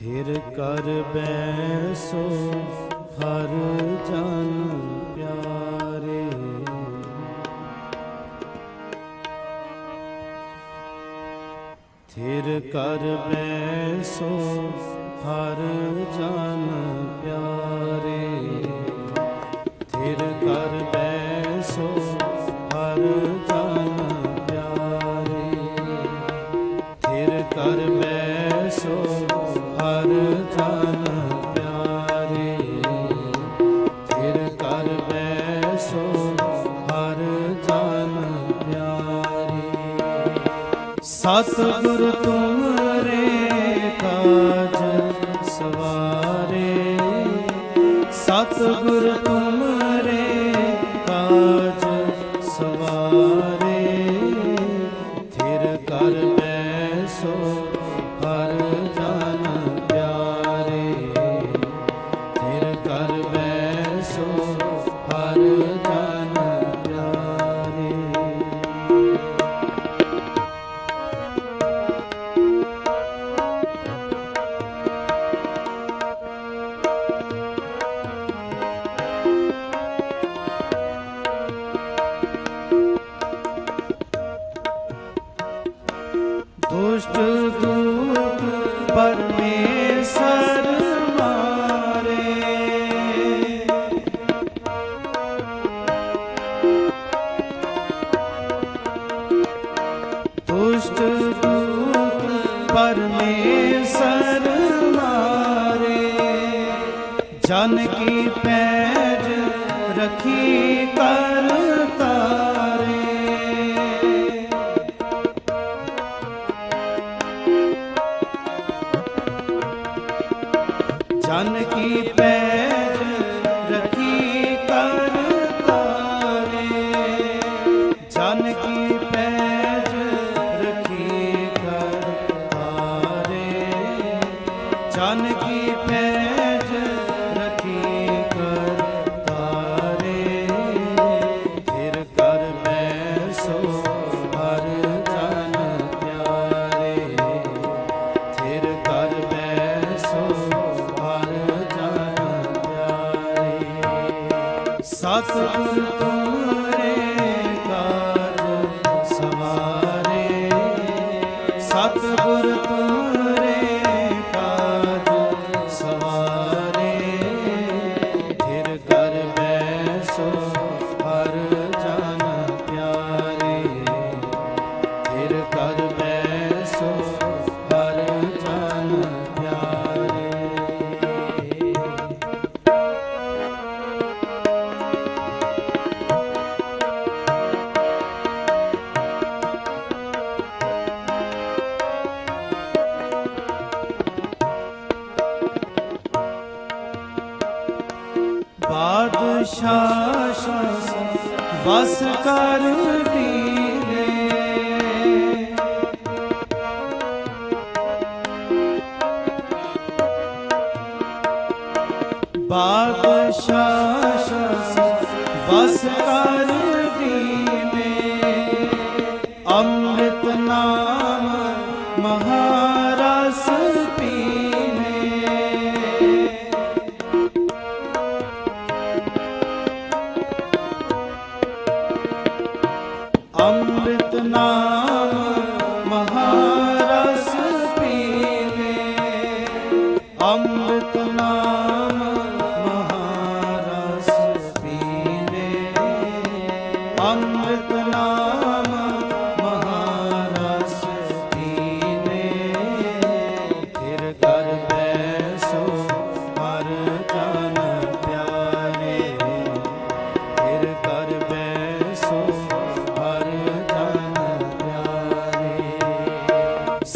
ਥਿਰ ਕਰ ਬੈਸੋ, ਹਰ ਜਨ ਪਿਆਰੇ। ਥਿਰ ਕਰ ਬੈਸੋ, ਹਰ ਜਨ ਪਿਆਰੇ। ਥਿਰ ਕਰ ਬੈਸੋ, ਹਰ ਜਨ ਪਿਆਰੇ। ਥਿਰ ਕਰ ਸਤਿਗੁਰ ਤੁਮਰੇ ਕਾਜ ਸਵਾਰੇ। ਸਤਿਗੁਰ ਤੁਮਰੇ ਕਾਜ ਸਵਾਰੇ। ਥਿਰ ਕਰ ਬੈਸੋ ਹਰ ਜਨ ਪਿਆਰੇ। ਥਿਰ ਕਰ ਬੈਸੋ ਜਨ ਕੀ ਪੈਜ ਰਖੀ ਕਰ ਜਨ ਕੀ ਪੈਜ ਰਖੀ ਕਰ ਤਾਰੇ। ਜਨ ਕੀ ਪੈਜ ਸਤਿਗੁਰ ਤੁਮਰੇ ਬਾਦਸ਼ਾਹ ਸ਼ਾਸ ਵਸ ਕਰ ਦੀਨੇ ਬਾਦਸ਼ਾਹ ਸ਼ਾਸ ਵਸ ਕਰ ਦੀਨੇ ਅੰਮ੍ਰਿਤ ਨਾਮ ਅੰਮ੍ਰਿਤ ਨਾਮ ਮਹਾਰਸ ਪੀਵੇ। ਅੰਮ੍ਰਿਤ ਨਾਮ ਮਹਾਰਸ ਪੀਵੇ। ਅੰਮ੍ਰਿਤ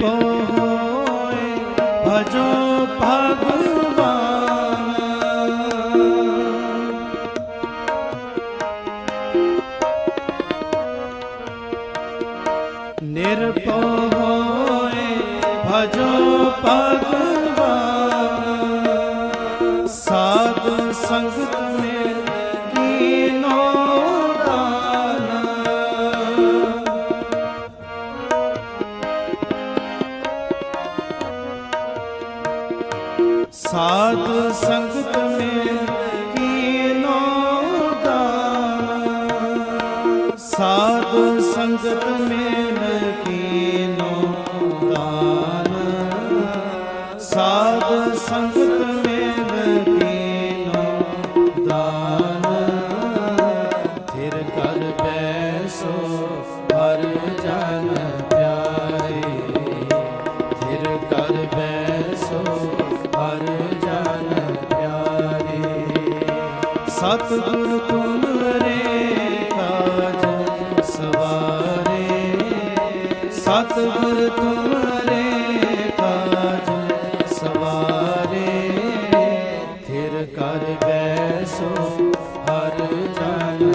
को होए भजो भगवान निरपो होए भजो भगवान ਸਾਧ ਸੰਗਤ ਮੇ ਕੀਨੋ ਦਾਨ। ਸਾਧ ਸੰਗਤ ਮੇਲ ਕੀਨੋ ਸਤਿਗੁਰ ਤੁਮਰੇ ਕਾਜ ਸਵਾਰੇ। ਸਤਿਗੁਰ ਤੁਮਰੇ ਕਾਜ ਸਵਾਰੇ। ਥਿਰ ਕਰ ਬੈਸੋ ਹਰ ਜਨ